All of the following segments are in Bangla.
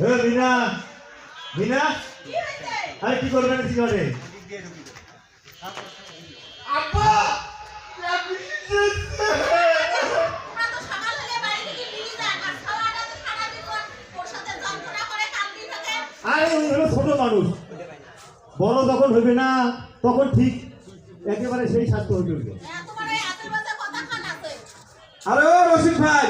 মিনা! মিনা! আরে কি করবেন কি করে আব্বা! আর ছোট মানুষ। বড় যখন হবে না তখন ঠিক একেবারে সেই স্বাস্থ্য হয়ে উঠবে। হ্যাঁ, আরে রশিদ ভাই!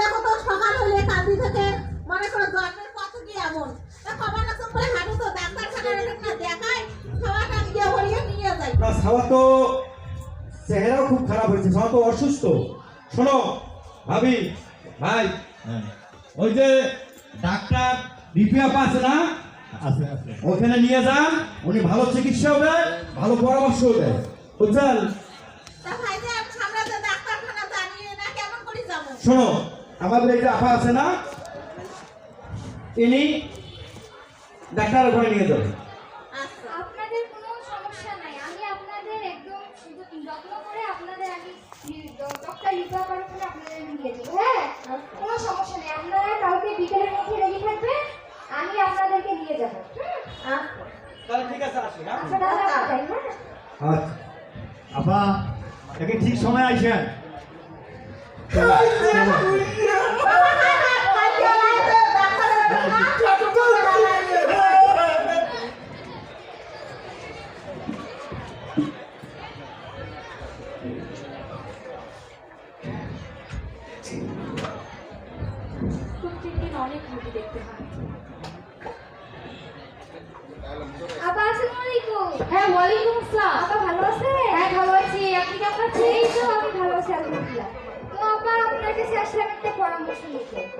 দেখো তো সকাল হলে কান্দি থেকে মনে করো জন্মের কত কি এমন? খবর না করে হাঁটু তো ডাক্তার খানার না দেখায় খাওয়াটা গিয়ে হরিয়ে নিয়ে যায় না সাওয়া তো চেহারাও খুব খারাপ হয়েছে সাওয়া তো অসুস্থ। শোনো ভাবি ভাই হ্যাঁ। ওই যে ডাক্তার রিপিয়া আছে না? ওখানে নিয়ে যান উনি ভালো চিকিৎসাও দেয় ভালো পরামর্শও দেয়। বুঝছেন শোনো আমাদের এই যে আপা আছে না ইনি ডাক্তার ওখানে নিয়ে যাবে আচ্ছা আপনাদের কোনো সমস্যা নাই আমি আপনাদের একদম শুধু যত্ন করে আপনাদের আমি ডক্টর লিখা করে করে আপনাদের নিয়ে যাব হ্যাঁ কোনো সমস্যা নেই আপনারা কালকে বিকেলের মধ্যে রেডি থাকবে আমি আপনাদেরকে নিয়ে যাব হুম? আচ্ছা তাহলে ঠিক আছে আসি হ্যাঁ আচ্ছা হ্যাঁ? আচ্ছা। আপা একে ঠিক সময় আইসেন।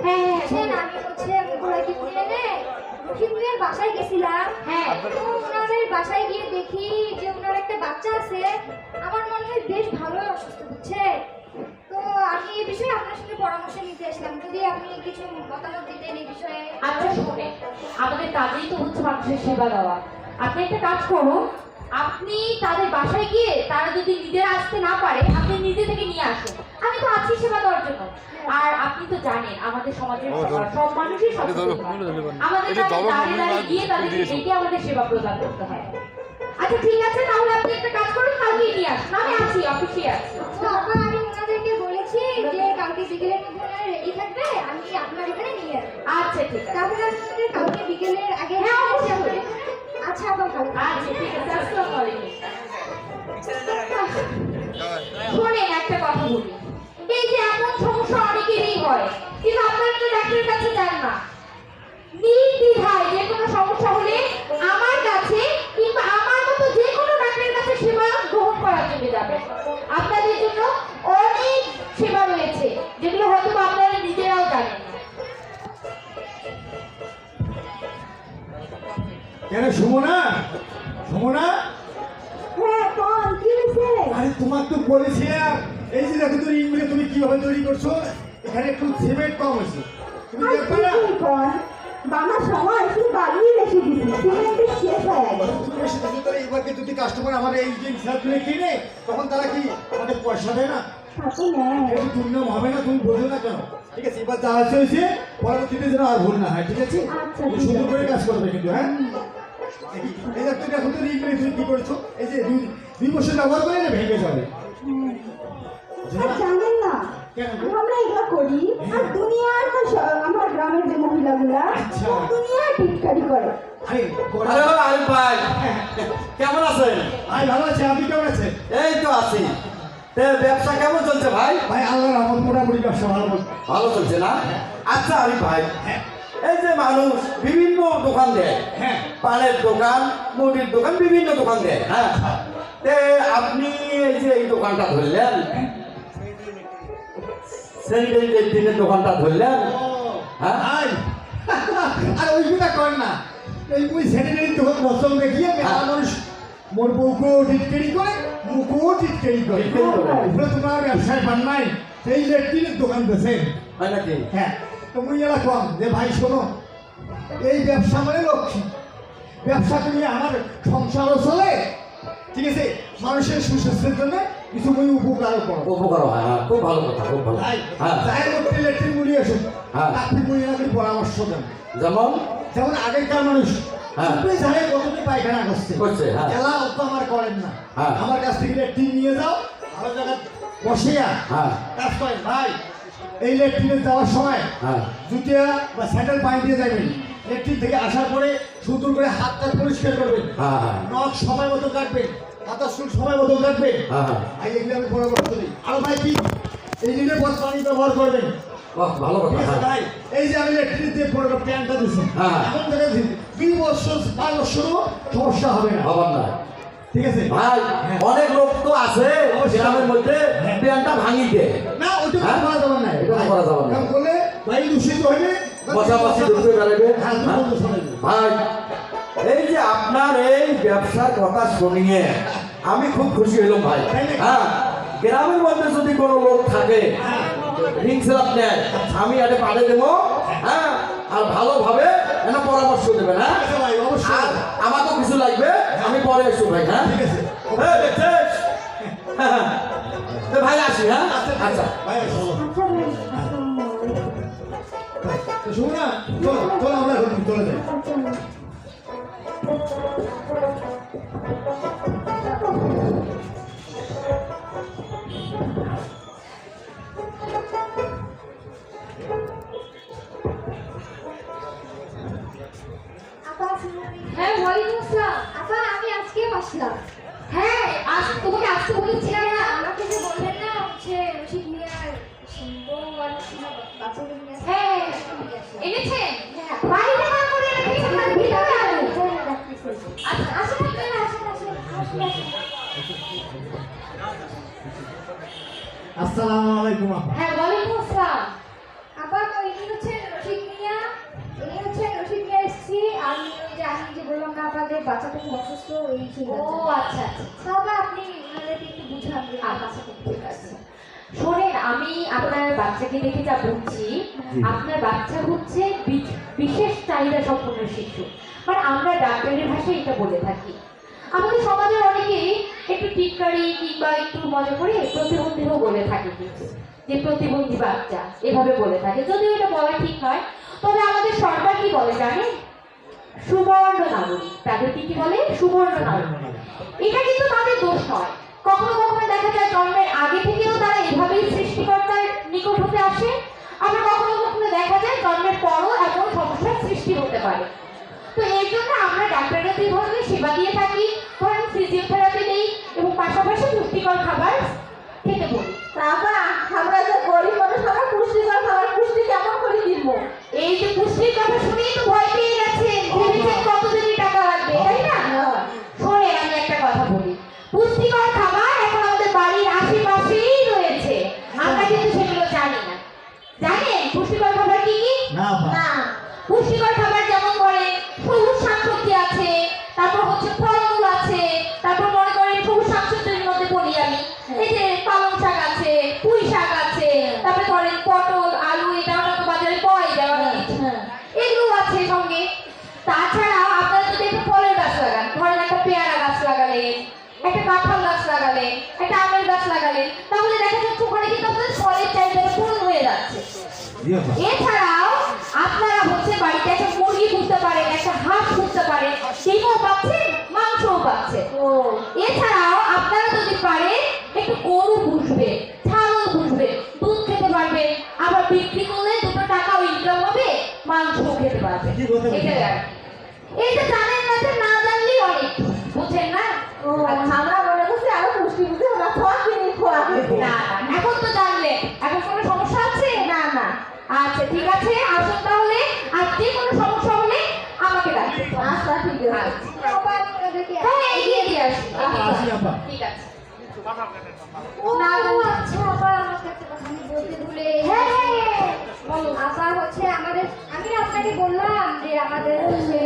হ্যাঁ হ্যাঁ আমি হচ্ছে গোলাকি ইউনিয়নে রহিমুলের বাসায় গেছিলাম। হ্যাঁ। তো ওনাদের বাসায় গিয়ে দেখি যে ওনার একটা বাচ্চা আছে। আমার মনে হয় বেশ ভালোই অসুস্থ হচ্ছে তো আমি এই বিষয়ে আপনার সঙ্গে পরামর্শ নিতে আসলাম। যদি আপনি কিছু মতামত দিতেন এই বিষয়ে। আচ্ছা শুনে আমাদের কাজেই তো হচ্ছে মানুষের সেবা দেওয়া। আপনি একটা কাজ করুন। আপনি তাদের বাসায় গিয়ে তারা যদি নিজেরা আসতে না পারে আপনি নিজে থেকে নিয়ে আসুন। আমি তো আছি সেবা দেওয়ার জন্য। আর আপনি তো জানেন আমাদের সমাজের সব মানুষই সচেতন। আমাদের দাঁড়িয়ে দাঁড়িয়ে গিয়ে তাদেরকে ডেকে আমাদের সেবা প্রদান করতে হয়। আচ্ছা ঠিক আছে তাহলে আপনি একটা কাজ করুন কালকে নিয়ে আসুন। আমি আছি অফিসে আছি। আমি ওনাদেরকে বলেছি যে কালকে বিকেলের মধ্যে ওনারা রেডি থাকবে আমি আপনার এখানে নিয়ে আসব। আচ্ছা ঠিক আছে। তাহলে আপনাদের কালকে বিকেলের আগে হ্যাঁ, অবশ্যই। আচ্ছা ভালো আচ্ছা ঠিক আছে আসসালামু আলাইকুম। শোনেন একটা কথা বলি। এই যে এমন সমস্যা অনেকেরই হয়। কিন্তু আপনারা তো ডাক্তারের কাছে যান না। নির্দ্বিধায় যে কোনো সমস্যা হলে আমার কাছে কিংবা আমার মতো যে কোনো ডাক্তারের কাছে সেবা গ্রহণ করার জন্য যাবেন আপনাদের জন্য অনেক সেবা রয়েছে যেগুলো হয়তো বা আপনারা নিজেরাও জানেন না। কেন সুমনা? সুমনা? হ্যাঁ কি হয়েছে? আরে তোমার তো বলেছিলাম দেখো তুমি ইংরেজি তুমি কীভাবে তৈরি করছ? এখানে একটু সিমেন্ট কম আছে তুমি দেখবে না? বাবার সময় একটু বাড়িয়ে রেখে দিচ্ছি সিমেন্টের শেষ হয়ে গেছে। তুমি এবারকে যদি কাস্টমার আমার এই জিনিসগুলো কিনে তখন তারা কি আমাদের পয়সা দেয় না? একটু হবে না তুমি বোঝো না কেন? ঠিক আছে এবার যা আছে হয়েছে পরবর্তীতে যেন আর ভুল না হয় ঠিক আছে? আচ্ছা, সুন্দর করে কাজ করবে কিন্তু হ্যাঁ? এই যে তুমি এখন তো তুমি কি করছ? এই যে দুই বছর ব্যবহার করে না ভেঙে যাবে? জানেন না কেন? আমরা এগুলো করি আর দুনিয়ার তো আমার গ্রামের যে মহিলাগুলা আচ্ছা। সব দুনিয়ার টিটকারি করে। ভাই কেমন আছেন? আরে ভালো আছে। আপনি কেমন আছেন? এই তো আছি। তে ব্যবসা কেমন চলছে ভাই? ভাই আল্লাহ রহমত মোটামুটি ব্যবসা ভালো ভালো চলছে না? আচ্ছা আরিফ ভাই। হ্যাঁ। এই যে মানুষ বিভিন্ন দোকান দেয়। হ্যাঁ। পানের দোকান মুদির দোকান বিভিন্ন দোকান দেয়। হ্যাঁ? তে আপনি এই যে এই দোকানটা ধরলেন স্যানিটারি দিনের দোকানটা ধরলেন হ্যাঁ? আর ওইগুলা কর না। এই ওই স্যানিটারি তখন মৌসুম দেখিয়ে মেলা হ্যাঁ। মানুষ মোর বউকেও টিটকেরি করে মুখও টিটকেরি করে। করে। তোমার ব্যবসায় পান নাই সেই ইলেকট্রিকের দোকান দেশে হয় নাকি? হ্যাঁ। তো মুই এলা কম যে ভাই শোনো এই ব্যবসা মানে লক্ষ্মী। ব্যবসা করিয়ে আমার সংসারও চলে ঠিক আছে? মানুষের সুস্বাস্থ্যের জন্য কিছু বই উপকার করো। উপকার হয় হ্যাঁ খুব ভালো কথা খুব ভালো। হ্যাঁ। যাই করতে ল্যাট্রিন মুড়ি আসুন হ্যাঁ। আপনি মুড়ি আপনি পরামর্শ দেন। যেমন? যেমন আগেকার মানুষ হ্যাঁ। চুপে জানে কতটি পায়খানা করছে? করছে, হ্যাঁ। খেলা অত আমার করেন না। হ্যাঁ। আমার কাছ থেকে ল্যাট্রিন নিয়ে যাও ভালো জায়গা বসিয়া হ্যাঁ। কাজ করেন ভাই এই যাওয়ার সময় হ্যাঁ। জুতিয়া বা স্যান্ডেল পানি দিয়ে যাবেন। ল্যাট্রিন থেকে আসার পরে সুন্দর করে হাতটা পরিষ্কার করবেন। হ্যাঁ হ্যাঁ। নখ সময় মতো কাটবেন। হাতা চুল সময় মতো হ্যাঁ হ্যাঁ। আর এগুলো আমি পরামর্শ দিই আরও ভাই কি? এই লিটার পর পানি ব্যবহার করবেন। বাহ ভালো কথা হ্যাঁ। ভাই? এই যে আমি দিয়ে পরে প্যান্টটা হ্যাঁ। এখন থেকে দুই বছর পাঁচ বছরও সমস্যা হবে না। হবার না ঠিক আছে? ভাই অনেক লোক তো আছে গ্রামের মধ্যে প্যানটা ভাঙি দেয় না হ্যাঁ? করা যাবে না। এটা করা যাবে না। করলে ভাই দূষিত হইবে বসাবসি ঢুকে বেড়াবে? দুর্গন্ধ ছড়াইবে। ভাই এই যে আপনার এই ব্যবসার কথা শুনিয়ে আমি খুব খুশি হলাম ভাই। হ্যাঁ গ্রামের মধ্যে যদি কোনো লোক থাকে সেলাপ নেয় আমি এটা পাঠিয়ে দেবো হ্যাঁ আর ভালোভাবে এনে পরামর্শ দেবেন হ্যাঁ? আর আমাকেও কিছু লাগবে আমি পরে এসো ভাই হ্যাঁ? হ্যাঁ, হ্যাঁ। ভাই আসি হ্যাঁ? আচ্ছা ভাই আচ্ছা। ভাই আসসালামু আলাইকুম। শুনো না চলো চলো আমরা চলে যাই। ওয়ালাইকুম আসসালাম আপা আমি আজকে আসলাম হ্যাঁ আজ তোমাকে আসতে বলেছিলাম না আমাকে যে বললেন না হচ্ছে রশিদ মিয়ার বউ আর বাচ্চাদের নিয়ে হ্যাঁ এনেছেন? হ্যাঁ বাড়িতে কাম করে রেখেছেন না ভিতরে আচ্ছা আসুন আসুন আসুন আসুন আসুন। আসসালামু আলাইকুম আপা হ্যাঁ ওয়ালাইকুম আসসালাম আপা তো ইনি হচ্ছেন রশিদ মিয়া ইনি হচ্ছেন রশিদ মিয়া এসছি আমি ওই যে আমি যে বললাম না আপনাদের বাচ্চাটা খুব অসুস্থ এই ও আচ্ছা আচ্ছা। তবে আপনি ওনাদেরকে একটু বুঝান যে বাচ্চাটা ঠিক আছে। শোনেন আমি আপনার বাচ্চাকে দেখে যা বুঝছি আপনার বাচ্চা হচ্ছে বিশেষ চাহিদা সম্পন্ন শিশু। মানে আমরা ডাক্তারের ভাষায় এটা বলে থাকি। আমাদের সমাজের অনেকেই একটু টিটকারি কিংবা একটু মজা করে প্রতিবন্ধীও বলে থাকে কিন্তু যে প্রতিবন্ধী বাচ্চা এভাবে বলে থাকে। যদিও এটা বলা ঠিক নয় তবে আমাদের সরকার কি বলে জানেন? সুবর্ণ নাগরিক তাদেরকে কি বলে? সুবর্ণ নাগরিক এটা কিন্তু তাদের দোষ নয়। কখনো কখনো দেখা যায় জন্মের আগে থেকেও তারা এভাবেই সৃষ্টিকর্তার নিকট হতে আসে। আবার কখনো কখনো দেখা যায় জন্মের পরও এমন সমস্যার সৃষ্টি হতে পারে। তো এর জন্য আমরা ডাক্তাররা যে ধরনের সেবা দিয়ে থাকি। ধরেন ফিজিওথেরাপি দেই এবং পাশাপাশি পুষ্টিকর খাবার খেতে বলি। তারপর আমরা যে গরিব মানুষ আমরা পুষ্টিকর খাবার পুষ্টি কেমন করে কিনবো? এই যে পুষ্টির কথা শুনেই তো ভয় পেয়ে পুষ্টিকর খাবার এটাই আর কি। এই যে জানেন না যে না জানলেই অনেক। বুঝছেন না? আমরা মনে করছি আরও পুষ্টি বুঝে ওরা খাওয়া কিনে খোয়া না না এখন তো জানলে। এখন কোনো সমস্যা আছে? না না। আচ্ছা ঠিক আছে আসুন তাহলে। আর যে কোনো সমস্যা হলে আমাকে ডাকবেন। আচ্ছা ঠিক আছে। ওনাদেরকে হ্যাঁ এগিয়ে দিয়ে আসি আসি আপা ঠিক আছে। ও আচ্ছা কথা বলতে ভুলে হ্যাঁ। হ্যাঁ বলো হচ্ছে আমাদের আমি আপনাকে বললাম যে আমাদের হচ্ছে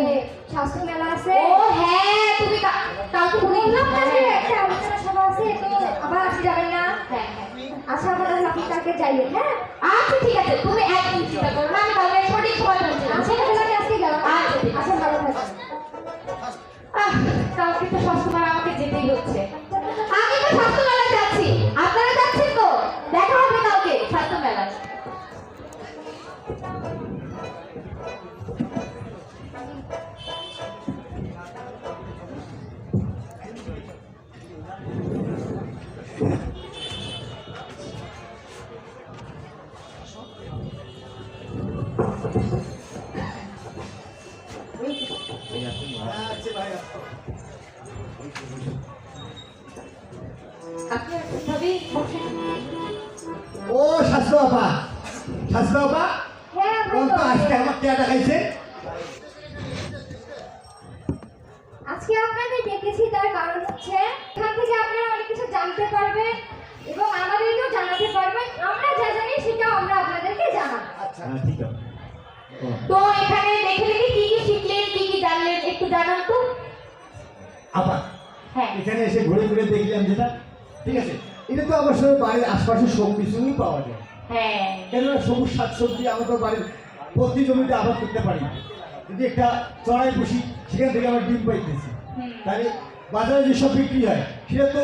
স্বাস্থ্য মেলা আছে। ও হ্যাঁ তুমি কা- কাউকে বলে বললাম না যে একটা আলোচনা সভা আছে তো আবার আপনি যাবেন না। হ্যাঁ হ্যাঁ। আচ্ছা আমাদের আপনি কালকে যাইবেন হ্যাঁ? আচ্ছা ঠিক আছে তুমি একদম চিন্তা করো না আমি তাহলে সঠিক সময় পৌঁছে আচ্ছা আজকে গেলাম। আচ্ছা। আচ্ছা ভালো থাকবেন। ও স্বাস্থ্য আপা স্বাস্থ্য আপা হ্যাঁ কোন তো আজকে আমার কে দেখাইছে আজকে আপনাকে ডেকেছি তার কারণ হচ্ছে এখান থেকে আপনারা অনেক কিছু জানতে পারবেন এবং আমাদেরকেও জানাতে পারবেন। আমরা যা জানি সেটাও আমরা আপনাদেরকে জানাব। আচ্ছা। ঠিক আছে। তো এখানে দেখে দেখে কি কি শিখলেন কি কি জানলেন একটু জানান তো। আপা হ্যাঁ। এখানে এসে ঘুরে ঘুরে দেখলাম যেটা। ঠিক আছে? এটা তো অবশ্য বাড়ির আশপাশে সব কিছুই পাওয়া যায়। হ্যাঁ। কেননা সবুজ শাকসবজি আমরা তো বাড়ির প্রতি জমিতে আবাদ করতে পারি। যদি একটা চড়াই বসি সেখান থেকে আমরা ডিম পাইতেছি। তাহলে বাজারে যেসব বিক্রি হয় সেটা তো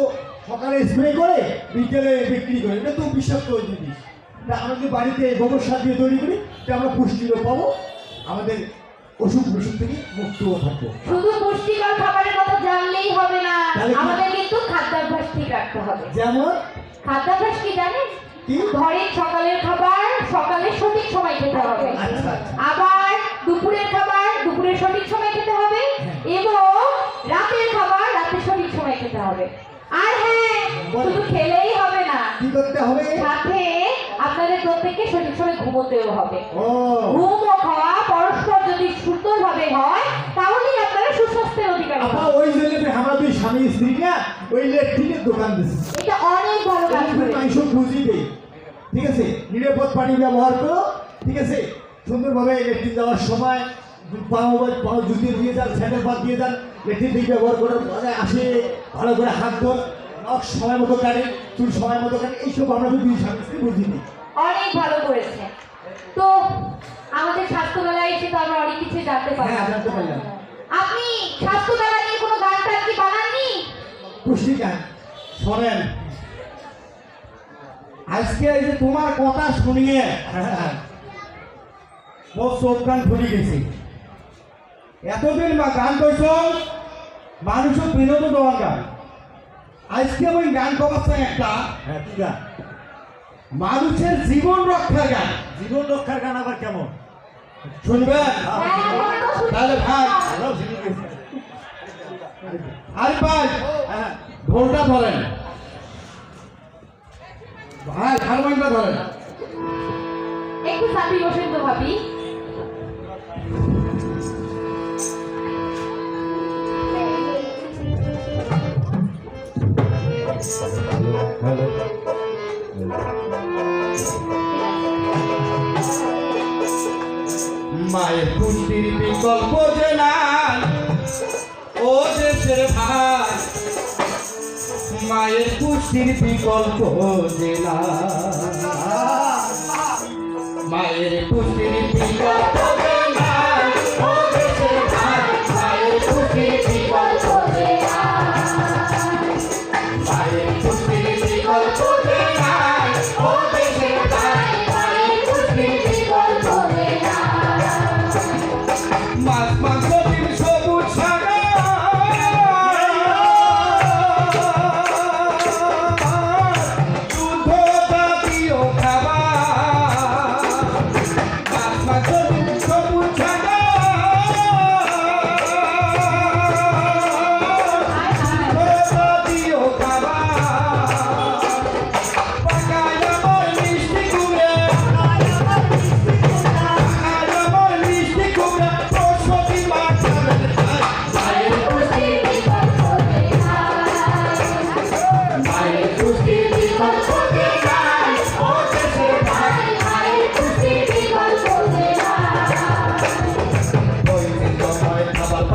সকালে স্প্রে করে বিকেলে বিক্রি করে। এটা তো বিষাক্ত জিনিস। তা আমরা যদি বাড়িতে গোবর সার দিয়ে তৈরি করি তা আমরা পুষ্টিও পাবো। আমাদের অসুখ বিসুখ থেকে মুক্তও থাকব। শুধু পুষ্টিকর খাবারের কথা জানলেই হবে না? আমাদের কিন্তু খাদ্যাভ্যাস ঠিক রাখতে হবে। যেমন? খাদ্যাভ্যাস কি জানেন? কি? ঘরের সকালের খাবার সকালে সঠিক সময় খেতে হবে। আচ্ছা আচ্ছা। আবার দুপুরের খাবার দুপুরের সঠিক সময় খেতে হবে এবং রাতের খাবার রাতের সঠিক সময় খেতে হবে। আর হ্যাঁ শুধু খেলেই হবে না। কি করতে হবে? সাথে প্রত্যেককে সঠিক সময় ঘুমোতেও হবে। ঘুম ও খাওয়া পরস্পর যদি সুন্দরভাবে হয় তাহলেই আপনারা সুস্বাস্থ্যের অধিকারী আপা ওই স্বামী স্ত্রী না ওই লেট্রিনের দোকান দিচ্ছি এটা অনেক ভালো কাজ করে। বুঝিবে ঠিক আছে? নিরাপদ পানি ব্যবহার করো। ঠিক আছে? সুন্দরভাবে লেট্রিন যাওয়ার সময় পাও দিয়ে যান স্যান্ডেল দিয়ে যান লেট্রিন দিয়ে ব্যবহার আসে ভালো করে হাত ধর। নখ সময় মতো কাটে চুল সময় মতো কাটে এইসব আমরা দুই স্বামী স্ত্রী বুঝি নি। অনেক ভালো করেছে। তো আমাদের স্বাস্থ্য মেলায় এসে তো আমরা অনেক কিছু জানতে পারলাম। হ্যাঁ, আপনি স্বাস্থ্য মেলা নিয়ে কোনো গান টান কি বানাননি? পুষ্টি গান শোনেন। আজকে এই যে তোমার কথা শুনিয়ে মোর চোখ কান ফুলি গেছে। এতদিন বা গান কইছ মানুষের বিনোদন দেওয়ার গান। আজকে ওই গান কমাচ্ছে একটা হ্যাঁ কি গান? মানুষের জীবন রক্ষার গান। জীবন রক্ষার গান আবার কেমন? শুনবেন? হ্যাঁ, তো শুনি। তাহলে ভাই। আরে ভাই হ্যাঁ। ঢোলটা ধরেন। ভাই হারমোনিয়ামটা ধরেন। একটু চাপি বসেন তো ভাবি। মায়ের খুশির বিকল্প যে নাই, ও দেশের ভাই, মায়ের খুশির বিকল্প যে না মায়ের খুশির বিকল্প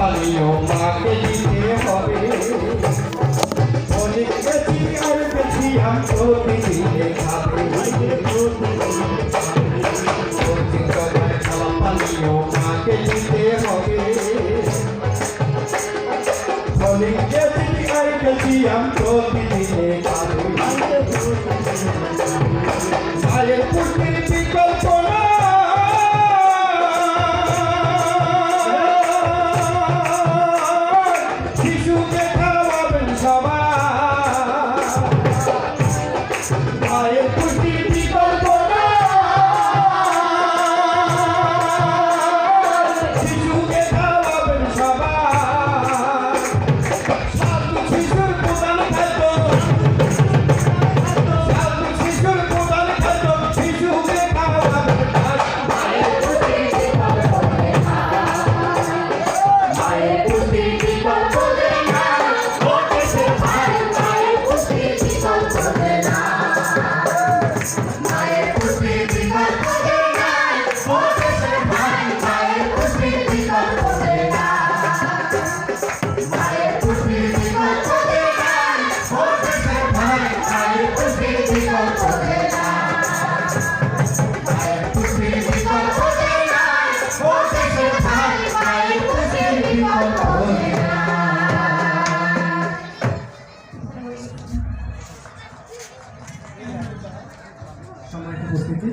পানীয় মাকে দিতে হবে অনেক বেশি আর বেশি আম প্রতিদিনে খাবে পানীয় মাকে দিতে হবে অনেক বেশি আর বেশি আম সম্মানিত উপস্থিতি।